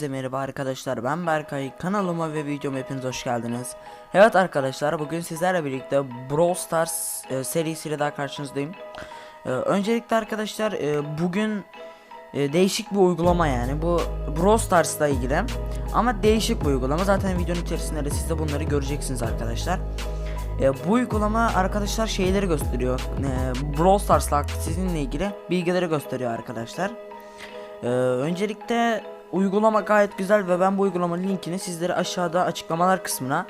Herkese merhaba arkadaşlar ben Berkay kanalıma ve videoma hepiniz hoş geldiniz. Evet arkadaşlar bugün sizlerle birlikte Brawl Stars e, serisiyle daha karşınızdayım. E, öncelikle arkadaşlar e, bugün e, değişik bir uygulama yani bu Brawl Stars'la ilgili ama değişik bir uygulama zaten videonun içerisinde de siz de bunları göreceksiniz arkadaşlar. E, bu uygulama arkadaşlar şeyleri gösteriyor. E, Brawl Stars'la sizinle ilgili bilgileri gösteriyor arkadaşlar. Ee, öncelikle uygulama gayet güzel ve ben bu uygulamanın linkini sizlere aşağıda açıklamalar kısmına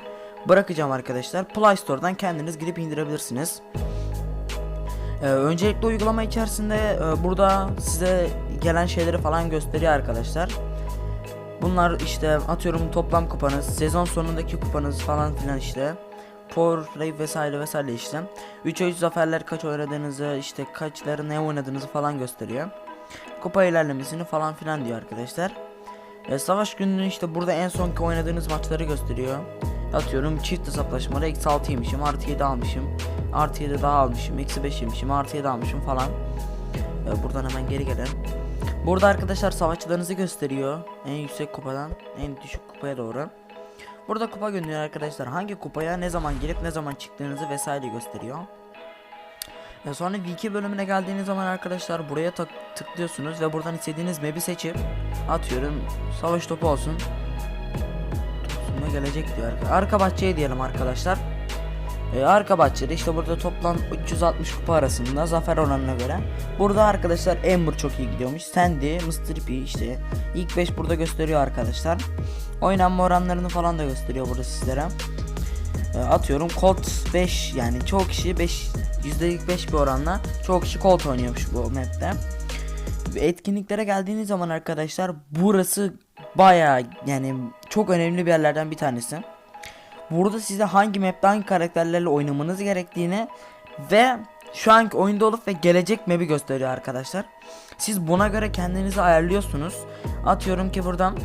bırakacağım arkadaşlar. Play Store'dan kendiniz gidip indirebilirsiniz. Ee, öncelikle uygulama içerisinde e, burada size gelen şeyleri falan gösteriyor arkadaşlar. Bunlar işte atıyorum toplam kupanız, sezon sonundaki kupanız falan filan işte. Power Play vesaire vesaire işte. 3 3 zaferler kaç oynadığınızı işte kaçları ne oynadığınızı falan gösteriyor kupa ilerlemesini falan filan diyor arkadaşlar. E, savaş gününü işte burada en sonki oynadığınız maçları gösteriyor. Atıyorum çift hesaplaşmada eksi 6 yemişim, artı 7 almışım, artı 7 daha almışım, eksi 5 yemişim, artı 7 almışım falan. E, buradan hemen geri gelelim. Burada arkadaşlar savaşçılarınızı gösteriyor. En yüksek kupadan en düşük kupaya doğru. Burada kupa gönderiyor arkadaşlar. Hangi kupaya ne zaman girip ne zaman çıktığınızı vesaire gösteriyor. Ya sonra wiki bölümüne geldiğiniz zaman arkadaşlar buraya tıklıyorsunuz ve buradan istediğiniz map'i seçip atıyorum savaş topu olsun. Topsuma gelecek diyor. Arka bahçeye diyelim arkadaşlar. Ee, arka bahçede işte burada toplam 360 kupa arasında zafer oranına göre. Burada arkadaşlar Ember çok iyi gidiyormuş. Sandy, Mr. P işte ilk 5 burada gösteriyor arkadaşlar. Oynanma oranlarını falan da gösteriyor burada sizlere. E, atıyorum Colt 5 yani çoğu kişi 5 %5 bir oranla çoğu kişi Colt oynuyormuş bu map'te. Etkinliklere geldiğiniz zaman arkadaşlar burası baya yani çok önemli bir yerlerden bir tanesi. Burada size hangi map'te hangi karakterlerle oynamanız gerektiğini ve şu anki oyunda olup ve gelecek map'i gösteriyor arkadaşlar. Siz buna göre kendinizi ayarlıyorsunuz. Atıyorum ki buradan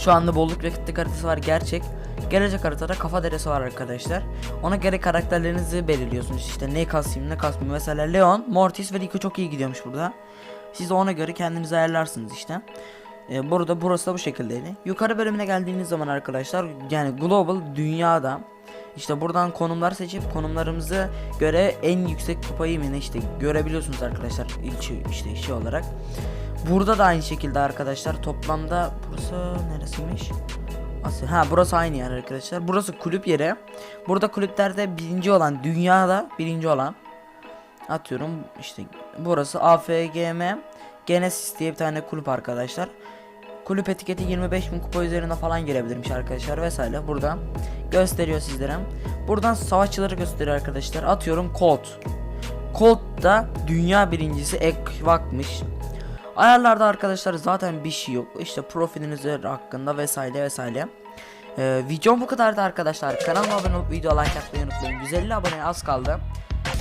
şu anda bolluk ve kıtlık haritası var gerçek. Gelecek haritada kafa deresi var arkadaşlar. Ona göre karakterlerinizi belirliyorsunuz. İşte ne kasayım ne kasmayayım. Mesela Leon, Mortis ve Rico çok iyi gidiyormuş burada. Siz de ona göre kendinizi ayarlarsınız işte. Ee, burada burası da bu şekildeydi. Yukarı bölümüne geldiğiniz zaman arkadaşlar yani global dünyada işte buradan konumlar seçip konumlarımızı göre en yüksek kupayı mı işte görebiliyorsunuz arkadaşlar ilçe işte işi olarak. Burada da aynı şekilde arkadaşlar toplamda burası neresiymiş? Asya. Ha burası aynı yer arkadaşlar. Burası kulüp yeri. Burada kulüplerde birinci olan dünyada birinci olan atıyorum işte burası AFGM Genesis diye bir tane kulüp arkadaşlar. Kulüp etiketi 25 bin kupa üzerine falan girebilirmiş arkadaşlar vesaire. Burada gösteriyor sizlere. Buradan savaşçıları gösteriyor arkadaşlar. Atıyorum Colt. Colt da dünya birincisi Ekvak'mış. Ayarlarda arkadaşlar zaten bir şey yok. İşte profiliniz hakkında vesaire vesaire. Ee, videom bu kadardı arkadaşlar. Kanalıma abone olup video like atmayı unutmayın. 150 abone az kaldı.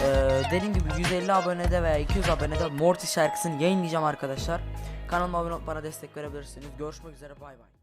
Ee, dediğim gibi 150 abonede veya 200 abonede Mortis şarkısını yayınlayacağım arkadaşlar. Kanalıma abone olup bana destek verebilirsiniz. Görüşmek üzere bay bay.